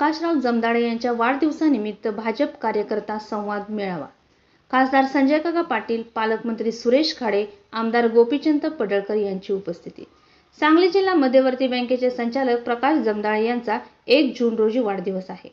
प्रकाशराव जमदाडे यांच्या वाढदिवसानिमित्त भाजप कार्यकर्ता संवाद मेळावा. खासदार संजय काका पाटील पालकमंत्री सुरेश खाडे आमदार गोपीचंद पडळकर यांची उपस्थिती. सांगली जिल्हा मध्यवर्ती बँकेचे संचालक प्रकाश जमदाळे यांचा एक जून रोजी वाढदिवस आहे.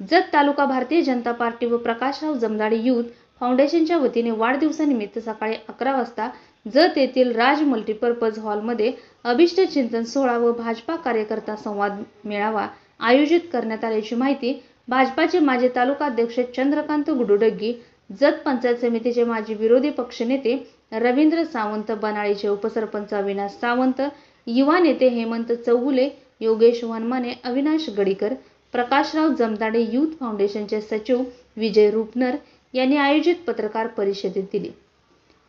जत तालुका भारतीय जनता पार्टी व प्रकाशराव जमदाडे युथ फाउंडेशनच्या वतीने वाढदिवसानिमित्त सकाळी अकरा वाजता जत येथील राज मल्टीपर्पज हॉलमध्ये अभिष्ट चिंतन सोहळा व भाजपा कार्यकर्ता संवाद मेळावा आयोजित करण्यात आल्याची माहिती भाजपाचे माजी तालुका अध्यक्ष चंद्रकांत गुडुडग्गी जत पंचायत समितीचे माजी विरोधी पक्षनेते रवींद्र सावंत बनाळीचे उपसरपंच अविनाश सावंत युवा नेते हेमंत चौगुले योगेश वनमाने अविनाश गडीकर प्रकाशराव जमदाडे यूथ फाउंडेशनचे सचिव विजय रुपनर यांनी आयोजित पत्रकार परिषदेत दिली.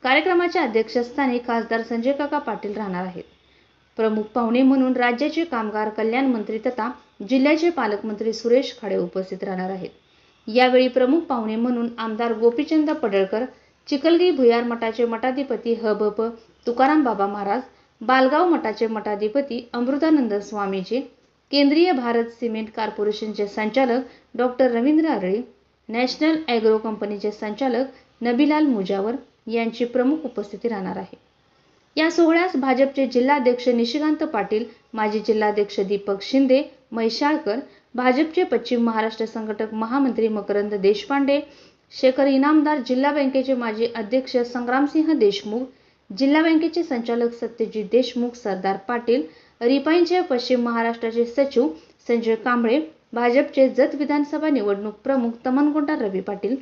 कार्यक्रमाच्या अध्यक्षस्थानी खासदार संजय काका पाटील राहणार आहेत. प्रमुख पाहुणे म्हणून राज्याचे कामगार कल्याण मंत्री तथा जिल्ह्याचे पालकमंत्री सुरेश खाडे उपस्थित राहणार आहेत. यावेळी प्रमुख पाहुणे म्हणून आमदार गोपीचंद पडळकर चिखलगी भुयार मठाचे मठाधिपती ह भ प तुकाराम बाबा महाराज बालगाव मठाचे मठाधिपती अमृतानंद स्वामीजी केंद्रीय भारत सिमेंट कॉर्पोरेशनचे संचालक doctor Ravindra Arale national agro कंपनीचे संचालक नबीलाल मुजावर यांची प्रमुख उपस्थिती राहणार आहे. या सोहळ्यास भाजपचे जिल्हाध्यक्ष निशिकांत पाटील माजी जिल्हाध्यक्ष दीपक शिंदे म्हैशाळकर भाजपचे पश्चिम महाराष्ट्र संघटक महामंत्री मकरंद देशपांडे शेखर इनामदार जिल्हा बँकेचे माजी अध्यक्ष संग्रामसिंह देशमुख जिल्हा बँकेचे संचालक सत्यजित देशमुख सरदार पाटील रिपाईंचे पश्चिम महाराष्ट्राचे सचिव संजय कांबळे भाजपचे जत विधानसभा निवडणूक प्रमुख तमनगोंडा रवी पाटील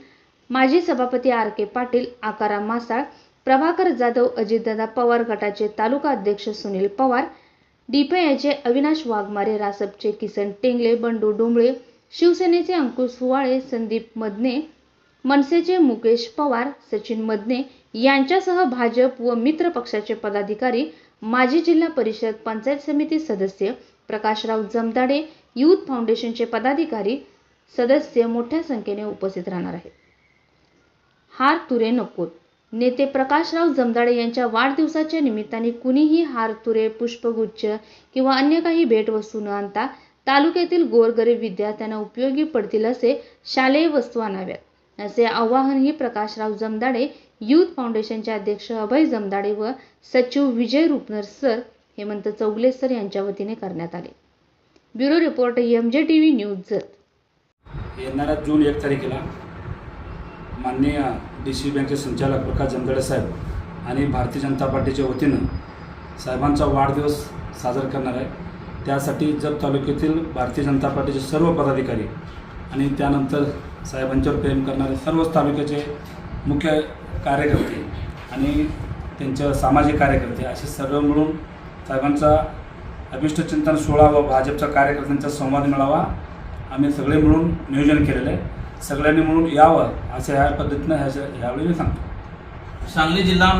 माजी सभापती आर के पाटील आकाराम मासाळ प्रभाकर जाधव अजितदादा पवार गटाचे तालुका अध्यक्ष सुनील पवार डीपीआयचे अविनाश वाघमारे रासपचे किसन टेंगले बंडू डोंबळे शिवसेनेचे अंकुश हुवाळे संदीप मदने मनसेचे मुकेश पवार सचिन मदने यांच्यासह भाजप व मित्र पक्षाचे पदाधिकारी माजी जिल्हा परिषद पंचायत समिती सदस्य प्रकाशराव जमदाडे युथ फाउंडेशनचे पदाधिकारी सदस्य मोठ्या संख्येने उपस्थित राहणार आहेत. हार तुरे नकोत नेते प्रकाशराव जमदाडे यांच्या वाढदिवसाच्या निमित्ताने कुणीही हार तुरे पुष्पगुच्छ किंवा अन्य काही भेटवस्तू न आणता तालुक्यातील गोरगरीब विद्यार्थ्यांना उपयोगी पडतील असे शालेय वस्तू आणाव्यात. असे आवाहनही प्रकाशराव जमदाडे युथ फाउंडेशनचे अध्यक्ष अभय जमदाडे व सचिव विजय रुपनर सर हेमंत चौगले सर यांच्या वतीने करण्यात आले. Bureau report M J T V news Jat येणाऱ्या जून एक तारखेला माननीय डी सी बँकेचे संचालक प्रकाश जमदाडे साहेब आणि भारतीय जनता पार्टीच्या वतीनं साहेबांचा वाढदिवस साजरा करणार आहे. त्यासाठी जत तालुक्यातील भारतीय जनता पार्टीचे सर्व पदाधिकारी आणि त्यानंतर साहेबांच्यावर प्रेम करणारे सर्वच तालुक्याचे मुख्य कार्यकर्ते आणि त्यांच्या सामाजिक कार्यकर्ते असे सर्व मिळून साहेबांचा अभिष्टचिंतन सोहळा व भाजपचा कार्यकर्त्यांचा संवाद मिळावा आम्ही सगळे मिळून नियोजन केलेलं आहे. सगळ्यांनी म्हणून यावं असं ह्या पद्धतीनं ह्या ह्यावेळी मी सांगतो. सांगली जिल्हा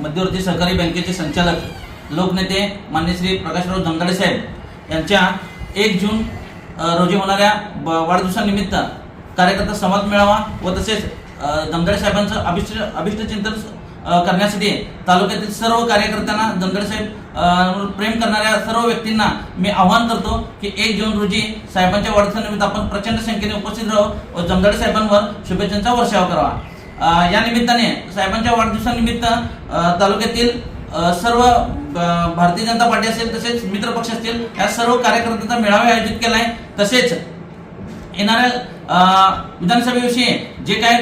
मध्यवर्ती सहकारी बँकेचे संचालक लोकनेते मान्य श्री प्रकाशराव जमदाडे साहेब यांच्या एक जून रोजी होणाऱ्या ब- वाढदिवसानिमित्त कार्यकर्ता संवाद मेळावा व तसेच अ, जमदाडे साहेबांचं अभिष्ट अभिष्टचिंतन करण्यासाठी तालुक्यातील सर्व कार्यकर्त्यांना जमदाडे साहेब प्रेम करणाऱ्या सर्व व्यक्तींना मी आवाहन करतो की एक जून रोजी साहेबांच्या वाढदिवसानिमित्त आपण प्रचंड संख्येने उपस्थित राहू व जमदाडे साहेबांवर शुभेच्छांचा वर्षाव करावा. या निमित्ताने साहेबांच्या वाढदिवसानिमित्त तालुक्यातील सर्व भारतीय जनता पार्टी असेल तसेच मित्र पक्ष असतील या सर्व कार्यकर्त्यांचा मेळावा आयोजित केला आहे तसेच येणाऱ्या विधानसभेविषयी जे काय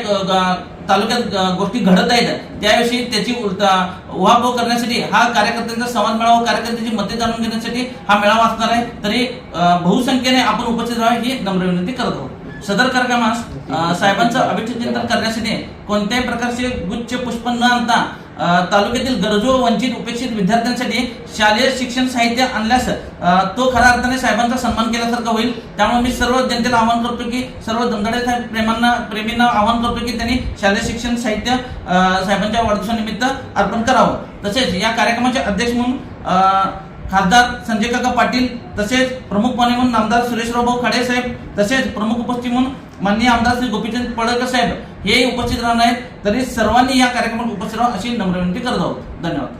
तालुक्यात गोष्टी घडत आहेत. त्याविषयी त्याची उहापोह करण्यासाठी हा कार्यकर्त्यांचा संवाद मेळावा कार्यकर्त्यांची मते जाणून घेण्यासाठी हा मेळावा असणार आहे. तरी बहुसंख्येने आपण उपस्थित राहावे ही नम्र विनंती करत. आहोत सदर कार्यक्रमास साहेबांचं साहेबांचं अभिष्टचिंतन करण्यासाठी कोणत्याही प्रकारचे गुच्छ पुष्प न आणता तालुक्यातील गरजू व वंचित उपेक्षित विद्यार्थ्यांसाठी शालेय शिक्षण साहित्य आणल्यास तो खऱ्या अर्थाने साहेबांचा सन्मान केल्यासारखा होईल. त्यामुळे मी सर्व जनतेला आवाहन करतो की सर्व दमदडे प्रेमांना प्रेमींना आवाहन करतो की त्यांनी शालेय शिक्षण साहित्य साहेबांच्या वाढदिवसानिमित्त अर्पण करावं. तसेच या कार्यक्रमाचे अध्यक्ष म्हणून खासदार संजय काका पाटील तसेच प्रमुख पाहुणे म्हणून आमदार सुरेशराव भाऊ खाडे साहेब तसेच प्रमुख उपस्थित म्हणून माननीय आमदार श्री गोपीचंद पडळकर साहेब हे उपस्थित राहणार आहेत. तरी सर्वांनी या कार्यक्रमात उपस्थित राहा अशी नम्र विनंती करत आहोत. धन्यवाद.